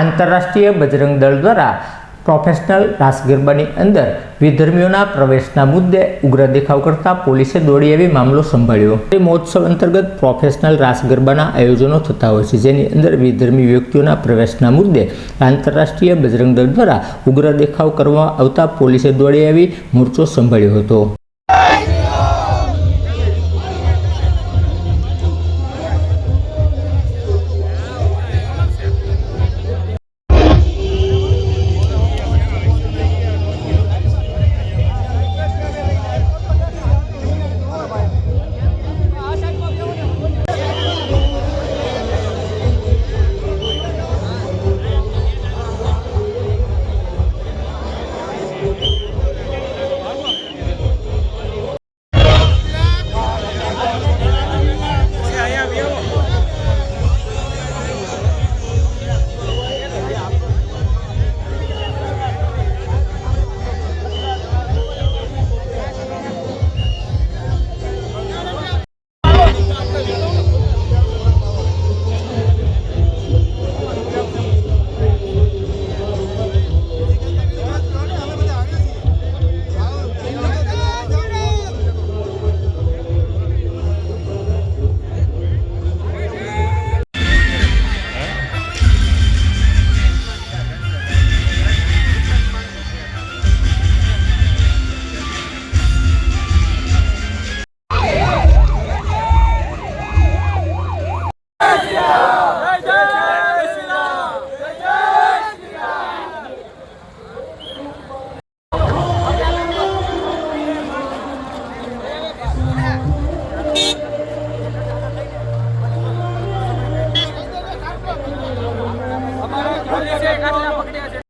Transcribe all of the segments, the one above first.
આંતરરાષ્ટ્રીય બજરંગ દળ દ્વારા પ્રોફેશનલ રાસ ગરબાની અંદર વિધર્મીઓના પ્રવેશના મુદ્દે ઉગ્ર દેખાવ કરતા પોલીસે દોડી આવી મામલો સંભાળ્યો. તે મહોત્સવ અંતર્ગત પ્રોફેશનલ રાસ ગરબાના આયોજનો થતા હોય છે, જેની અંદર વિધર્મી વ્યક્તિઓના પ્રવેશના મુદ્દે આંતરરાષ્ટ્રીય બજરંગ દળ દ્વારા ઉગ્ર દેખાવ કરવા આવતા પોલીસે દોડી આવી મોરચો સંભાળ્યો હતો. પકડ્યા છે.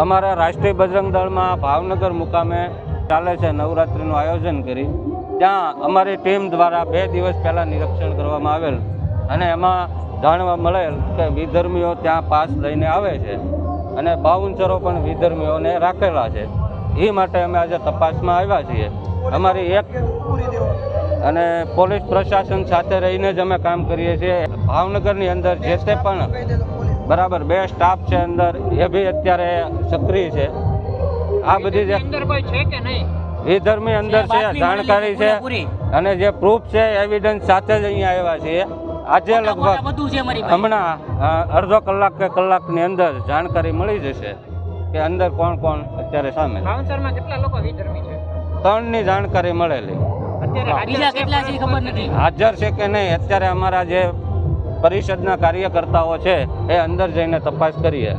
અમારા રાષ્ટ્રીય બજરંગ દળમાં ભાવનગર મુકામે ચાલે છે નવરાત્રિનું આયોજન કરી. ત્યાં અમારી ટીમ દ્વારા બે દિવસ પહેલાં નિરીક્ષણ કરવામાં આવેલ અને એમાં જાણવા મળેલ કે વિધર્મીઓ ત્યાં પાસ લઈને આવે છે અને બાઉન્સરો પણ વિધર્મીઓને રાખેલા છે. એ માટે અમે આજે તપાસમાં આવ્યા છીએ. અમારી એક અને પોલીસ પ્રશાસન સાથે રહીને જ અમે કામ કરીએ છીએ. ભાવનગરની અંદર જે તે પણ બરાબર બે સ્ટાફ છે અંદર એ બી અત્યારે સક્રિય છે. આ બધી જે અંદર છે કે નહીં? વિધર્મી અંદર છે જાણકારી છે. અને જે પ્રૂફ છે એવિડન્સ સાથે જ અહીંયા આવ્યા છીએ આજે લગભગ બધું છે મારી પાસે. હમણાં અડધો કલાક કે કલાકની અંદર જાણકારી મળી જશે કે અંદર કોણ કોણ અત્યારે સામે છે. બાઉન્સરમાં કેટલા લોકો વિધર્મી છે? ત્રણની જાણકારી મળેલી. અત્યારે બીજા કેટલા છે ખબર નથી. હાજર છે કે નહીં અત્યારે અમારા જે પરિષદના કાર્યકર્તાઓ છે એ અંદર જઈને તપાસ કરીએ.